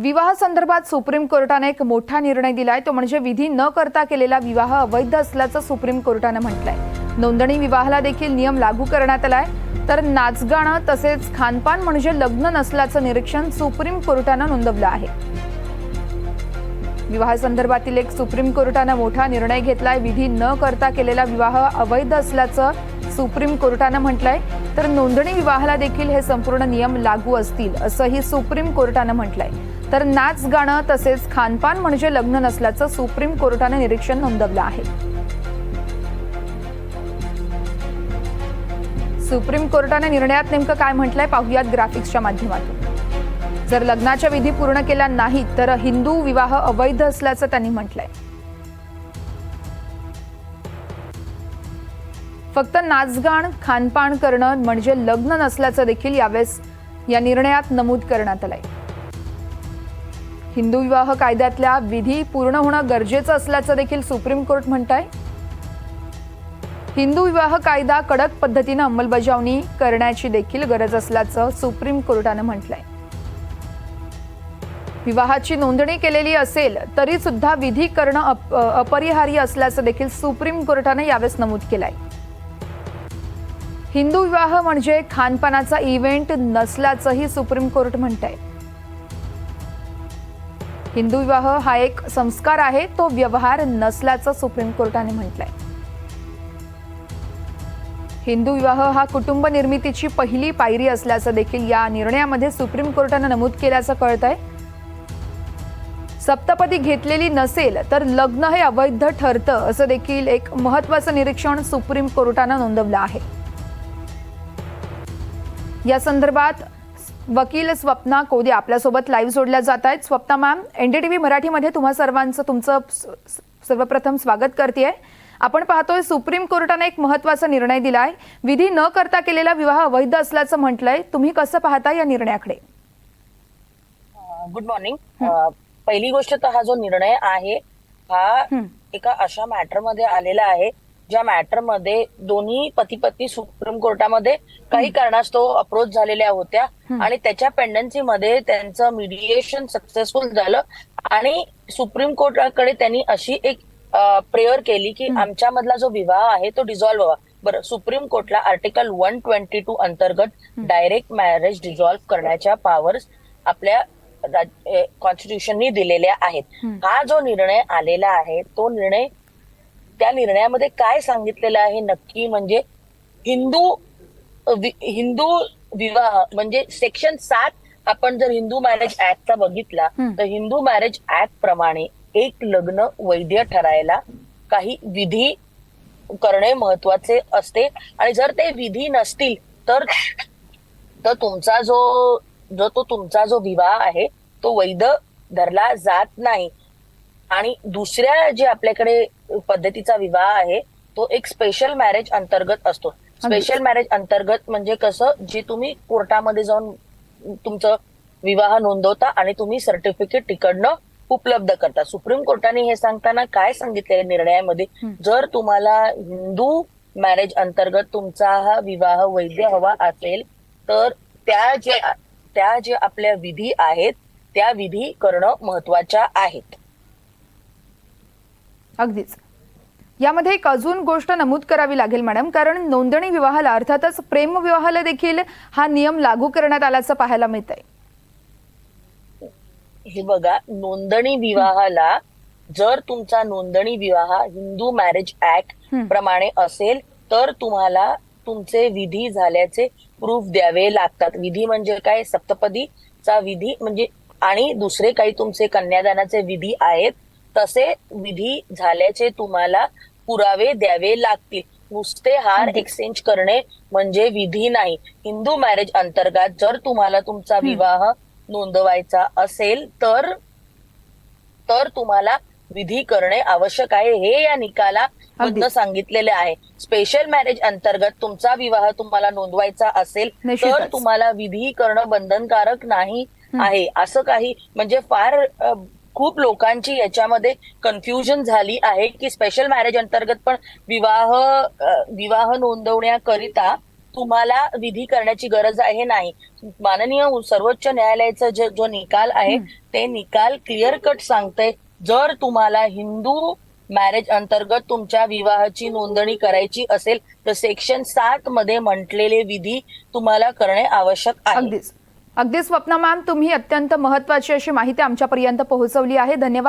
विवाह संदर्भात सुप्रीम कोर्टाने एक मोठा निर्णय दिलाय. तो म्हणजे विधी न करता केलेला विवाह अवैध असल्याचं सुप्रीम कोर्टानं म्हटलंय. नोंदणी विवाहाला देखील नियम लागू करण्यात आलाय. तर नाचगाणं तसेच खानपान म्हणजे लग्न नसल्याचं निरीक्षण सुप्रीम कोर्टानं नोंदवलं आहे. विवाहासंदर्भातील एक सुप्रीम कोर्टानं मोठा निर्णय घेतलाय. विधी न करता केलेला विवाह अवैध असल्याचं सुप्रीम कोर्टानं म्हटलंय. तर नोंदणी विवाहाला देखील हे संपूर्ण नियम लागू असतील असंही सुप्रीम कोर्टानं म्हटलंय. तर नाच गाणं तसेच खानपान म्हणजे लग्न नसल्याचं सुप्रीम कोर्टाने निरीक्षण नोंदवलं आहे. सुप्रीम कोर्टाने निर्णयात नेमकं काय म्हटलंय पाहुयात ग्राफिक्सच्या माध्यमातून. जर लग्नाच्या विधी पूर्ण केल्या नाहीत तर हिंदू विवाह अवैध असल्याचं त्यांनी म्हटलंय. फक्त नाचगाण खानपान करणं म्हणजे लग्न नसल्याचं देखील यावेळेस या निर्णयात नमूद करण्यात आलंय. हिंदू विवाह कायद्यातल्या विधी पूर्ण होणं गरजेचं असल्याचं देखील सुप्रीम कोर्ट म्हणत आहे हिंदू विवाह कायदा कडक पद्धतीनं अंमलबजावणी करण्याची देखील गरज असल्याचं सुप्रीम कोर्टानं म्हटलंय. विवाहाची नोंदणी केलेली असेल तरी सुद्धा विधी करणं अप- अपरिहार्य असल्याचं देखील सुप्रीम कोर्टानं यावेळेस नमूद केलंय. हिंदू विवाह म्हणजे खानपानाचा इव्हेंट नसल्याचंही सुप्रीम कोर्ट म्हणत आहे हिंदू विवाह हा एक संस्कार आहे तो व्यवहार नसल्याचं सुप्रीम कोर्टाने म्हटलंय. हिंदू विवाह हा कुटुंब निर्मितीची पहिली पायरी असल्याचं देखील या निर्णयामध्ये सुप्रीम कोर्टानं नमूद केल्याचं कळत आहे सप्तपदी घेतलेली नसेल तर लग्न हे अवैध ठरतं असं देखील एक महत्वाचं निरीक्षण सुप्रीम कोर्टानं नोंदवलं आहे. या संदर्भात वकील स्वप्ना कोदे आपल्यासोबत लाईव्ह जोडल्या जात आहेत. स्वप्ना मॅम एनडीटीव्ही मराठीमध्ये तुम्हा सर्वांचं तुमचं सर्वप्रथम स्वागत करते आपण पाहतोय सुप्रीम कोर्टाने एक महत्त्वाचा निर्णय दिलाय. विधी न करता केलेला विवाह अवैध असल्याचं म्हटलंय. तुम्ही कसं पाहता या निर्णयाकडे? गुड मॉर्निंग पहिली गोष्ट तर हा जो निर्णय आहे हा हं. एका अशा मॅटरमध्ये आलेला आहे ज्या मॅटरमध्ये दोन्ही पती पत्नी सुप्रीम कोर्टामध्ये काही कारणास्तव अप्रोच झालेल्या होत्या आणि त्याच्या पेंडन्सी मध्ये त्यांचं मिडिएशन सक्सेसफुल झालं आणि सुप्रीम कोर्टाकडे त्यांनी अशी एक प्रेयर केली की आमच्या मधला जो विवाह आहे तो डिझॉल्व्ह व्हावा. बरं सुप्रीम कोर्टला आर्टिकल वन ट्वेंटी टू अंतर्गत डायरेक्ट मॅरेज डिझॉल्व्ह करण्याच्या पॉवर्स आपल्या कॉन्स्टिट्यूशननी दिलेल्या आहेत. हा जो निर्णय आलेला आहे तो निर्णय त्या निर्णयामध्ये काय सांगितलेलं आहे नक्की म्हणजे हिंदू वि- हिंदू विवाह म्हणजे सेक्शन सात आपण जर हिंदू मॅरेज ऍक्टचा बघितला. तर हिंदू मॅरेज ऍक्ट प्रमाणे एक लग्न वैध ठरायला काही विधी करणे महत्त्वाचे असते आणि जर ते विधी नसतील तर तर तुमचा जो जो तो तुमचा जो विवाह आहे तो वैध धरला जात नाही आणि दुसऱ्या जे आपल्याकडे पद्धतीचा विवाह आहे तो एक स्पेशल मॅरेज अंतर्गत असतो. स्पेशल मॅरेज अंतर्गत म्हणजे कसं जे तुम्ही कोर्टामध्ये जाऊन तुमचं विवाह नोंदवता आणि तुम्ही सर्टिफिकेट तिकडनं उपलब्ध करता. सुप्रीम कोर्टाने हे सांगताना काय सांगितलेलं निर्णयामध्ये? जर तुम्हाला हिंदू मॅरेज अंतर्गत तुमचा हा विवाह वैध हवा असेल तर त्या जे त्या जे आपल्या विधी आहेत त्या विधी करणं महत्त्वाच्या आहेत. अगदीच. यामध्ये एक अजून गोष्ट नमूद करावी लागेल मॅडम कारण नोंदणी विवाहाला अर्थातच प्रेम विवाहाला देखील हा नियम लागू करण्यात आल्याचं पाहायला मिळत आहे हे बघा नोंदणी विवाहाला जर तुमचा नोंदणी विवाह हिंदू मॅरेज ऍक्ट. प्रमाणे असेल तर तुम्हाला तुमचे विधी झाल्याचे प्रूफ द्यावे लागतात. विधी म्हणजे काय? सप्तपदीचा विधी म्हणजे आणि दुसरे काही तुमचे कन्यादानाचे विधी आहेत तसे विधी झाल्याचे तुम्हाला पुरावे द्यावे लागतील. नुसते हार एक्सचेंज करणे म्हणजे विधी नाही. हिंदू मॅरेज अंतर्गत जर तुम्हाला तुमचा विवाह नोंदवायचा असेल तर तर तुम्हाला विधी करणे आवश्यक आहे. हे या निकाला. सांगितलेले आहे. स्पेशल मॅरेज अंतर्गत तुमचा विवाह तुम्हाला नोंदवायचा असेल तर. तुम्हाला विधी करणं बंधनकारक नाही आहे. असं काही म्हणजे फार खूप लोकांची याच्यामध्ये कन्फ्युजन झाली आहे की स्पेशल मॅरेज अंतर्गत पण विवाह विवाह नोंदवण्याकरिता तुम्हाला विधी करण्याची गरज आहे नाही. माननीय सर्वोच्च न्यायालयाचा जे जो निकाल आहे ते निकाल क्लिअर कट सांगते. जर तुम्हाला हिंदू मॅरेज अंतर्गत तुमच्या विवाहाची नोंदणी करायची असेल तर सेक्शन सात मध्ये म्हटलेले विधी तुम्हाला करणे आवश्यक आहे. अगदी स्वप्ना मॅम तुम्ही अत्यंत महत्वाची अशी माहिती आमच्यापर्यंत पोहोचवली आहे. धन्यवाद.